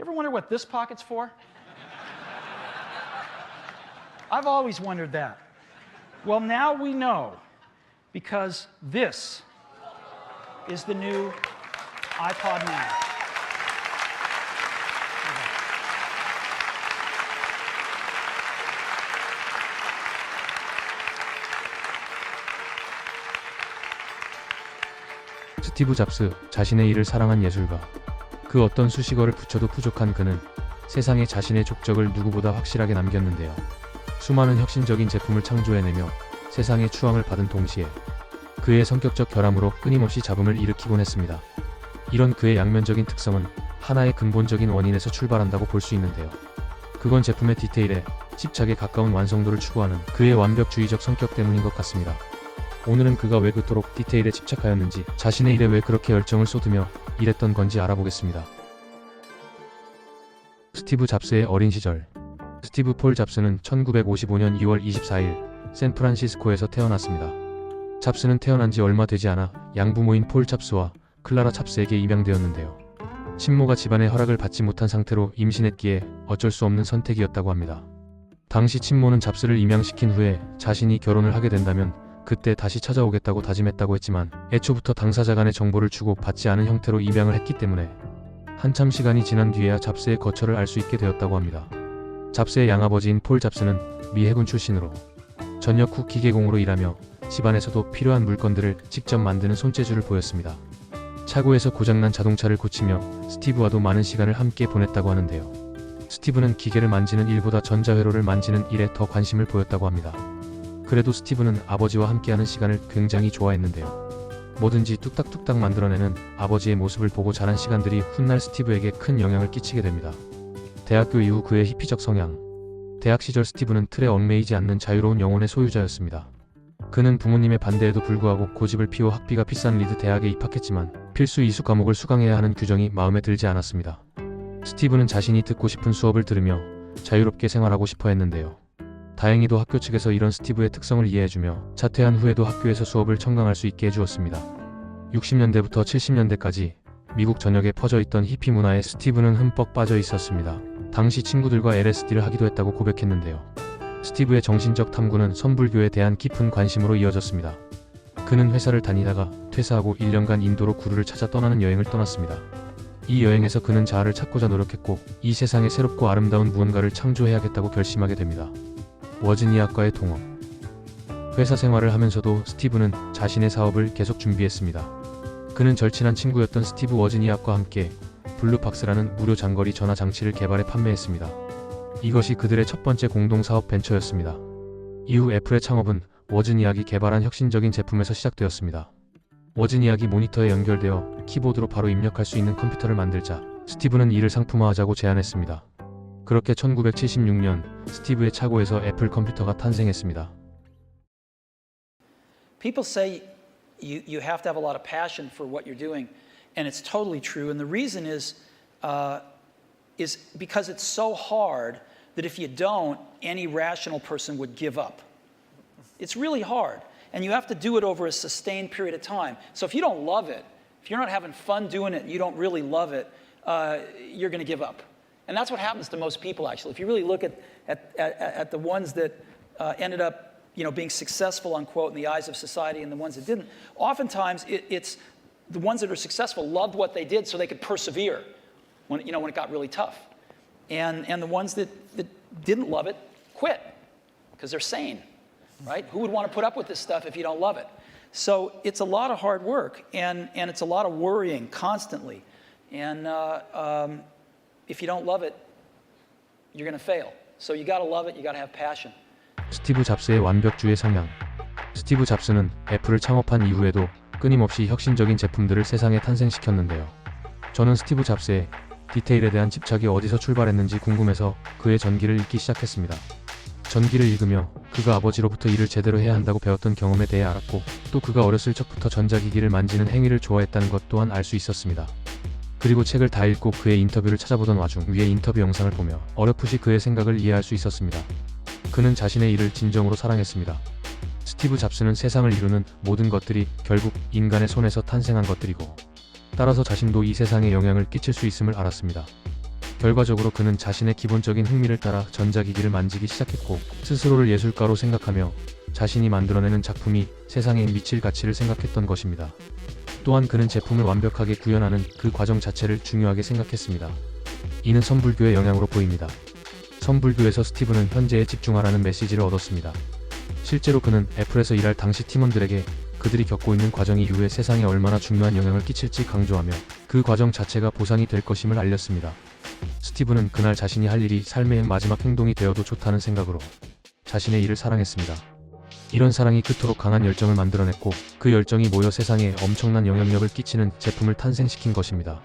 ever wonder what this pocket's for? I've always wondered that. Well, now we know because this is the new iPod Mini. 스티브 잡스 자신의 일을 사랑한 예술가 그 어떤 수식어를 붙여도 부족한 그는 세상에 자신의 족적을 누구보다 확실하게 남겼는데요. 수많은 혁신적인 제품을 창조해내며 세상의 추앙을 받은 동시에 그의 성격적 결함으로 끊임없이 잡음을 일으키곤 했습니다. 이런 그의 양면적인 특성은 하나의 근본적인 원인에서 출발한다고 볼 수 있는데요. 그건 제품의 디테일에 집착에 가까운 완성도를 추구하는 그의 완벽주의적 성격 때문인 것 같습니다. 오늘은 그가 왜 그토록 디테일에 집착하였는지 자신의 일에 왜 그렇게 열정을 쏟으며 일했던 건지 알아보겠습니다. 스티브 잡스의 어린 시절 스티브 폴 잡스는 1955년 2월 24일 샌프란시스코에서 태어났습니다. 잡스는 태어난 지 얼마 되지 않아 양부모인 폴 잡스와 클라라 잡스에게 입양되었는데요. 친모가 집안의 허락을 받지 못한 상태로 임신했기에 어쩔 수 없는 선택이었다고 합니다. 당시 친모는 잡스를 입양시킨 후에 자신이 결혼을 하게 된다면 그때 다시 찾아오겠다고 다짐했다고 했지만 애초부터 당사자 간의 정보를 주고 받지 않은 형태로 입양을 했기 때문에 한참 시간이 지난 뒤에야 잡스의 거처를 알 수 있게 되었다고 합니다. 잡스의 양아버지인 폴 잡스는 미 해군 출신으로 전역 후 기계공으로 일하며 집안에서도 필요한 물건들을 직접 만드는 손재주를 보였습니다. 차고에서 고장난 자동차를 고치며 스티브와도 많은 시간을 함께 보냈다고 하는데요. 스티브는 기계를 만지는 일보다 전자회로를 만지는 일에 더 관심을 보였다고 합니다. 그래도 스티브는 아버지와 함께하는 시간을 굉장히 좋아했는데요. 뭐든지 뚝딱뚝딱 만들어내는 아버지의 모습을 보고 자란 시간들이 훗날 스티브에게 큰 영향을 끼치게 됩니다. 대학교 이후 그의 히피적 성향. 대학 시절 스티브는 틀에 얽매이지 않는 자유로운 영혼의 소유자였습니다. 그는 부모님의 반대에도 불구하고 고집을 피워 학비가 비싼 리드 대학에 입학했지만 필수 이수 과목을 수강해야 하는 규정이 마음에 들지 않았습니다. 스티브는 자신이 듣고 싶은 수업을 들으며 자유롭게 생활하고 싶어 했는데요. 다행히도 학교 측에서 이런 스티브의 특성을 이해해주며 자퇴한 후에도 학교에서 수업을 청강할 수 있게 해주었습니다. 60년대부터 70년대까지 미국 전역에 퍼져 있던 히피 문화에 스티브는 흠뻑 빠져 있었습니다. 당시 친구들과 LSD를 하기도 했다고 고백했는데요. 스티브의 정신적 탐구는 선불교에 대한 깊은 관심으로 이어졌습니다. 그는 회사를 다니다가 퇴사하고 1년간 인도로 구루를 찾아 떠나는 여행을 떠났습니다. 이 여행에서 그는 자아를 찾고자 노력했고 이 세상에 새롭고 아름다운 무언가를 창조해야겠다고 결심하게 됩니다. 워지니아과의 동업. 회사 생활을 하면서도 스티브는 자신의 사업을 계속 준비했습니다. 그는 절친한 친구였던 스티브 워지니아과 함께 블루박스라는 무료 장거리 전화 장치를 개발해 판매했습니다. 이것이 그들의 첫 번째 공동 사업 벤처였습니다. 이후 애플의 창업은 워즈니악이 개발한 혁신적인 제품에서 시작되었습니다. 워즈니악이 모니터에 연결되어 키보드로 바로 입력할 수 있는 컴퓨터를 만들자 스티브는 이를 상품화하자고 제안했습니다. 그렇게 1976년 스티브의 차고에서 애플 컴퓨터가 탄생했습니다. People say you, you have to have a lot of passion for what you're doing, and it's totally true. And the reason is, uh, is because it's so hard that if you don't, any rational person would give up. It's really hard, and you have to do it over a sustained period of time. So if you don't love it, if you're not having fun doing it, and you don't really love it, uh, you're going to give up. And that's what happens to most people, actually. If you really look at, at, at, at the ones that uh, ended up you know, being successful, unquote, in the eyes of society and the ones that didn't, oftentimes it, it's the ones that are successful loved what they did so they could persevere when, you know, when it got really tough. And, and the ones that, that didn't love it quit because they're sane, right? Who would want to put up with this stuff if you don't love it? So it's a lot of hard work and, and it's a lot of worrying constantly. And uh, um, if you don't love it, you're going fail. So you got to love it, you got to have passion. 스티브 잡스의 완벽주의 성향. 스티브 잡스는 애플을 창업한 이후에도 끊임없이 혁신적인 제품들을 세상에 탄생시켰는데요. 저는 스티브 잡스의 디테일에 대한 집착이 어디서 출발했는지 궁금해서 그의 전기를 읽기 시작했습니다. 전기를 읽으며 그가 아버지로부터 일을 제대로 해야 한다고 배웠던 경험에 대해 알았고 또 그가 어렸을 적부터 전자기기를 만지는 행위를 좋아했다는 것 또한 알 수 있었습니다. 그리고 책을 다 읽고 그의 인터뷰를 찾아보던 와중 위의 인터뷰 영상을 보며 어렴풋이 그의 생각을 이해할 수 있었습니다. 그는 자신의 일을 진정으로 사랑했습니다. 스티브 잡스는 세상을 이루는 모든 것들이 결국 인간의 손에서 탄생한 것들이고 따라서 자신도 이 세상에 영향을 끼칠 수 있음을 알았습니다. 결과적으로 그는 자신의 기본적인 흥미를 따라 전자기기를 만지기 시작했고 스스로를 예술가로 생각하며 자신이 만들어내는 작품이 세상에 미칠 가치를 생각했던 것입니다. 또한 그는 제품을 완벽하게 구현하는 그 과정 자체를 중요하게 생각했습니다. 이는 선불교의 영향으로 보입니다. 선불교에서 스티브는 현재에 집중하라는 메시지를 얻었습니다. 실제로 그는 애플에서 일할 당시 팀원들에게 그들이 겪고 있는 과정이 이후에 세상에 얼마나 중요한 영향을 끼칠지 강조하며 그 과정 자체가 보상이 될 것임을 알렸습니다. 스티브는 그날 자신이 할 일이 삶의 마지막 행동이 되어도 좋다는 생각으로 자신의 일을 사랑했습니다. 이런 사랑이 그토록 강한 열정을 만들어냈고 그 열정이 모여 세상에 엄청난 영향력을 끼치는 제품을 탄생시킨 것입니다.